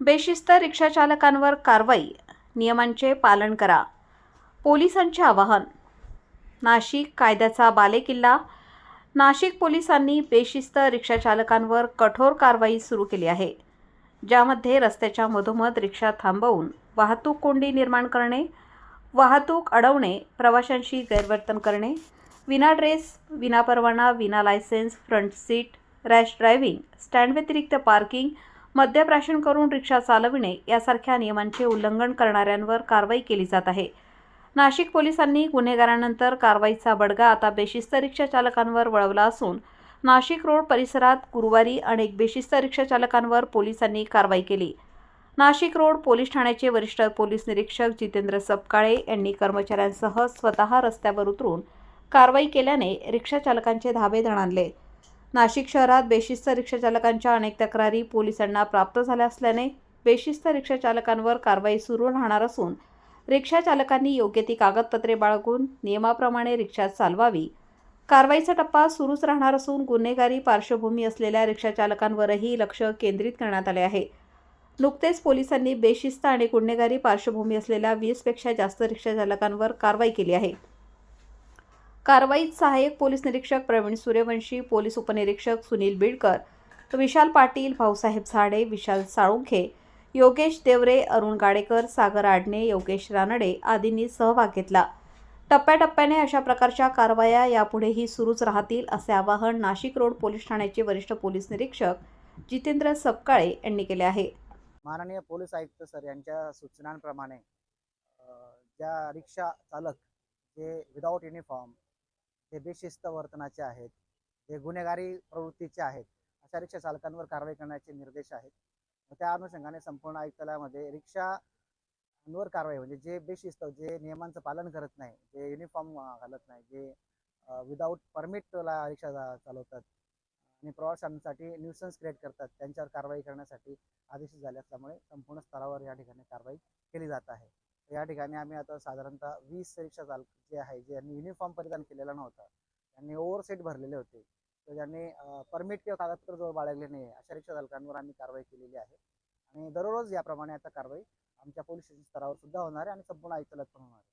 बेशिस्त रिक्षाचालकांवर कारवाई नियमांचे पालन करा. पोलिसांचे आवाहन. नाशिक कायद्याचा बालेकिल्ला. नाशिक पोलिसांनी बेशिस्त रिक्षाचालकांवर कठोर कारवाई सुरू केली आहे. ज्यामध्ये रस्त्याच्या मधोमध रिक्षा थांबवून वाहतूक कोंडी निर्माण करणे वाहतूक अडवणे प्रवाशांशी गैरवर्तन करणे विना ड्रेस विना परवाना विना licence front seat rash driving stand व्यतिरिक्त पार्किंग मद्यप्राशन करून रिक्षा चालविणे यासारख्या नियमांचे उल्लंघन करणाऱ्यांवर कारवाई केली जात आहे. नाशिक पोलिसांनी गुन्हेगारांनंतर कारवाईचा बडगा आता बेशिस्त रिक्षा चालकांवर वळवला असून नाशिक रोड परिसरात गुरुवारी अनेक बेशिस्त रिक्षा चालकांवर पोलिसांनी कारवाई केली. नाशिक रोड पोलीस ठाण्याचे वरिष्ठ पोलीस निरीक्षक जितेंद्र सपकाळे यांनी कर्मचाऱ्यांसह स्वतः रस्त्यावर उतरून कारवाई केल्याने रिक्षा चालकांचे धाबे आणले नाशिक शहरात बेशिस्त रिक्षाचालकांच्या अनेक तक्रारी पोलिसांना प्राप्त झाल्या असल्याने बेशिस्त रिक्षाचालकांवर कारवाई सुरू राहणार असून रिक्षाचालकांनी योग्य ती कागदपत्रे बाळगून नियमाप्रमाणे रिक्षा चालवावी. कारवाईचा टप्पा सुरूच राहणार असून गुन्हेगारी पार्श्वभूमी असलेल्या रिक्षाचालकांवरही लक्ष केंद्रित करण्यात आले आहे. नुकतेच पोलिसांनी बेशिस्त आणि गुन्हेगारी पार्श्वभूमी असलेल्या वीसपेक्षा जास्त रिक्षाचालकांवर कारवाई केली आहे. कारवाईत सहाय्यक पोलीस निरीक्षक प्रवीण सूर्यवंशी पोलीस उपनिरीक्षक सुनील बिडकर विशाल पाटील भाऊसाहेब झाडे विशाल साळुंखे योगेश देवरे अरुण गाडेकर सागर आडणे योगेश रानडे आदींनी सहभाग घेतला. टप्प्याटप्प्याने अशा प्रकारच्या कारवाया यापुढेही सुरूच राहतील असे आवाहन नाशिक रोड पोलीस ठाण्याचे वरिष्ठ पोलीस निरीक्षक जितेंद्र सपकाळे यांनी केले आहे. माननीय पोलीस आयुक्त सर यांच्या सूचनांप्रमाणे ज्या रिक्षा चालक जे विदाऊट युनिफॉर्म जे बेशिस्त वर्तनाचे आहेत जे गुन्हेगारी प्रवृत्तीचे आहेत अशा रिक्षा चालकांवर कारवाई करण्याचे निर्देश आहेत. त्या अनुषंगाने संपूर्ण आयुक्तालयामध्ये रिक्षांवर कारवाई म्हणजे जे बेशिस्त जे नियमांचं पालन करत नाही जे युनिफॉर्म घालत नाही जे विदाऊट परमिटला रिक्षा चा- चालवतात आणि प्रवाशांसाठी न्यूसन्स क्रिएट करतात त्यांच्यावर कारवाई करण्यासाठी आदेश झाले असल्यामुळे संपूर्ण स्तरावर या ठिकाणी कारवाई केली जात आहे. या ठिकाणी आम्ही आता साधारणतः वीस रिक्षा चालक जे आहे जे यांनी युनिफॉर्म परिधान केलेला नव्हता. त्यांनी ओव्हरसेट भरलेले होते. तर ज्यांनी परमिट किंवा कागदपत्र जवळ बाळगले नाही अशा रिक्षा चालकांवर आम्ही कारवाई केलेली आहे. आणि दररोज याप्रमाणे आता कारवाई आमच्या पोलीस स्टेशन स्तरावर सुद्धा होणार आहे आणि संपूर्ण आयुक्तालयात पण होणार आहे.